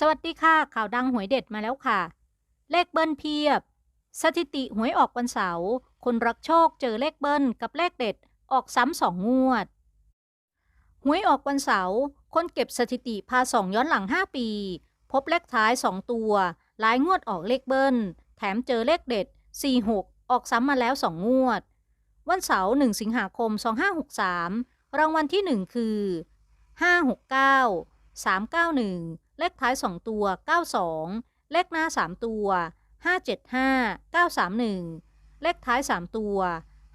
สวัสดีค่ะ ข่าวดังหวยเด็ดมาแล้วค่ะ เลขเบิ้ลเพียบ สถิติหวยออกวันเสาร์คนรักโชคเจอเลขเบิ้ลกับเลขเด็ดออกซ้ำสองงวด หวยออกวันเสาร์คนเก็บสถิติพาสองย้อนหลัง 5 ปี พบเลขท้าย 2 ตัว หลายงวดออกเลขเบิ้ล แถมเจอเลขเด็ด 46 ออกซ้ำมาแล้ว 2 งวด วันเสาร์1สิงหาคม 2563 รางวัลที่ 1 คือ 569 391 เลขท้าย 2 ตัว 92 เลขหน้า 3 ตัว 575 931 เลขท้าย 3 ตัว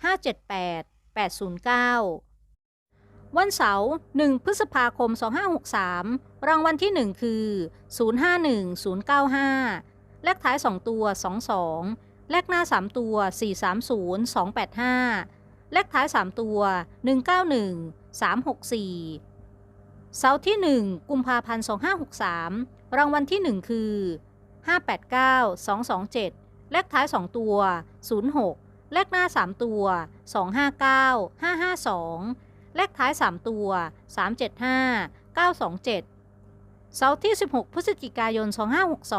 578 809 วันเสาร์ 1 พฤษภาคม 2563 รางวัลที่ 1 คือ 051 095 เลขท้าย 2 ตัว 22 เลขหน้า 3 ตัว 430 285 เลขท้าย 3 ตัว 191 364 เสาร์ที่ 1 กุมภาพันธ์ 2563 รางวัลที่ 1 คือ 589 227 เลขท้าย 2 ตัว 06 เลขหน้า 3 ตัว 259 552 เลขท้าย 3 ตัว 375 927 เสาร์ที่ 16 พฤศจิกายน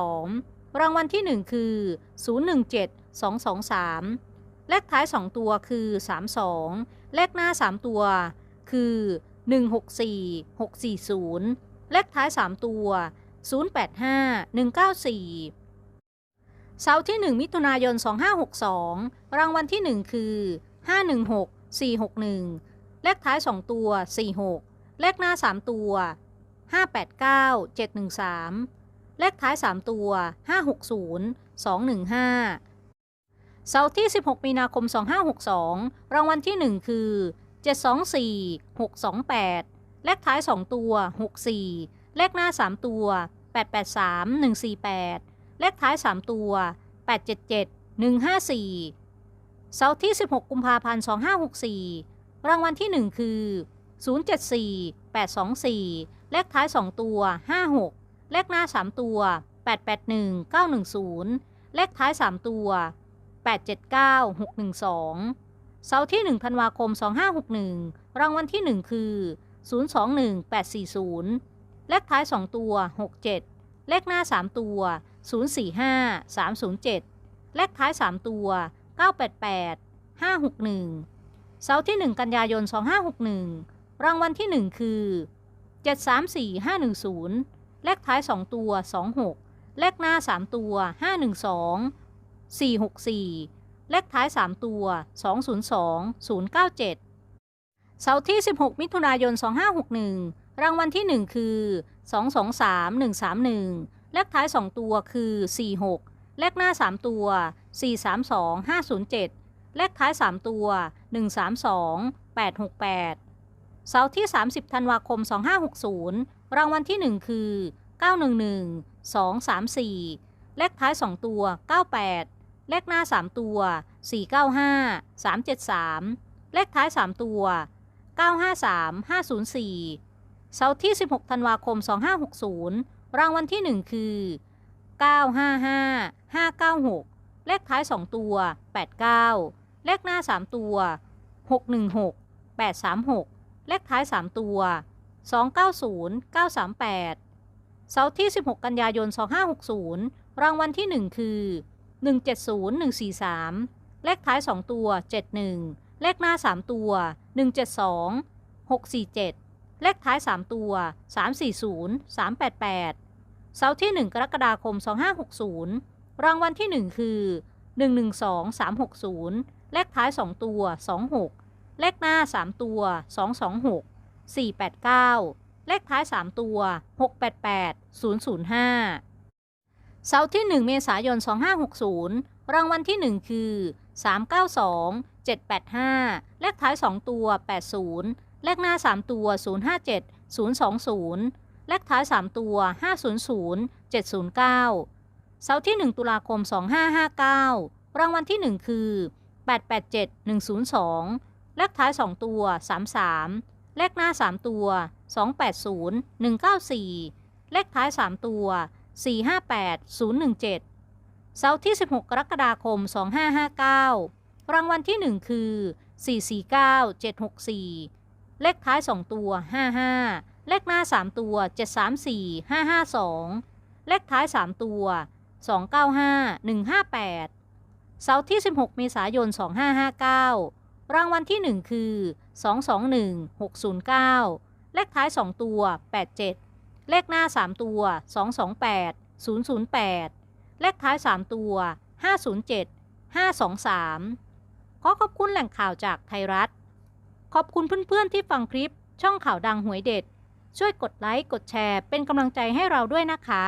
2562 รางวัลที่ 1 คือ 017 223 เลขท้าย 2 ตัวคือ 32 เลขหน้า 3 ตัวคือ 164 640 เลขท้าย 3 ตัว 085 194 เสาร์ที่ 1 มิถุนายน 2562 รางวัลที่ 1 คือ 516 461 เลขท้าย 2 ตัว 46 เลขหน้า 3 ตัว 589 713 เลขท้าย 3 ตัว 560 215 เสาร์ที่ 16 มีนาคม 2562 รางวัลที่ 1 คือ 724 628 เลขท้าย 2 ตัว 64 เลขหน้า 3 ตัว 883 148 เลขท้าย 3 ตัว 877 154 เสาร์ที่ 16 กุมภาพันธ์ 2564 รางวัลที่ 1 คือ 074 824 เลขท้าย 2 ตัว 56 เลขหน้า 3 ตัว 881 910 เลขท้าย 3 ตัว 879 612 เสาร์ที่ 1 ธันวาคม 2561 รางวัลที่ 1 คือ 021 840 เลขท้าย 2 ตัว 67 เลขหน้า 3 ตัว 045 307 เลขท้าย 3 ตัว 988 561 เสาร์ที่ 1 กันยายน 2561 รางวัลที่ 1 คือ 734 510 เลขท้าย 2 ตัว 26 เลขหน้า 3 ตัว 512 464 เลขท้าย 3 ตัว 202 097 เสาร์ที่ 16 มิถุนายน 2561 รางวัลที่ 1 คือ 223 131 เลขท้าย 2 ตัวคือ 46 เลขหน้า 3 ตัว 432 507 เลขท้าย 3 ตัว 132 868 เสาร์ที่ 30 ธันวาคม 2560 รางวัลที่ 1 คือ 911 234 เลขท้าย 2 ตัว 98 เลขหน้า 3 ตัว 495 373 เลขท้าย 3 ตัว 953 504 เสาร์ที่ 16 ธันวาคม 2560 รางวัลที่ 1 คือ 955 596 เลขท้าย 2 ตัว 89 เลขหน้า 3 ตัว 616 836 เลขท้าย 3 ตัว 290 938 เสาร์ที่ 16 กันยายน 2560 รางวัลที่ 1 คือ 170 143 เลขท้าย 2 ตัว 71 เลขหน้า 3 ตัว 172 647 เลขท้าย 3 ตัว 340 388 เสาร์ที่ 1 กรกฎาคม 2560 รางวัลที่ 1 คือ 112 360 เลขท้าย 2 ตัว 26 เลขหน้า 3 ตัว 226 489 เลขท้าย 3 ตัว 688 005 เสาร์ที่ 1 เมษายน 2560 รางวัลที่ 1 คือ 392 785 เลขท้าย 2 ตัว 80 เลขหน้า 3 ตัว 057 020 เลขท้าย 3 ตัว 500 709 เสาร์ที่ 1 ตุลาคม 2559 รางวัลที่ 1 คือ 887 102 เลขท้าย 2 ตัว 33 เลขหน้า 3 ตัว 280 194 เลขท้าย 3 ตัว 458 017 เสาร์ที่ 16 กรกฎาคม 2559 รางวัลที่ 1 คือ 449 764 เลขท้าย 2 ตัว 55 เลขหน้า 3 ตัว 734 552 เลขท้าย 3 ตัว 295 158 เสาร์ที่ 16 เมษายน 2559 รางวัลที่ 1 คือ 221 609 เลขท้าย 2 ตัว 87 เลขหน้า 3 ตัว 228 008 เลขท้าย 3 ตัว 507 523 ขอขอบคุณแหล่งข่าวจากไทยรัฐ ขอบคุณเพื่อนๆที่ฟังคลิปช่องข่าวดังหวยเด็ด ช่วยกดไลค์ กดแชร์เป็นกำลังใจให้เราด้วยนะคะ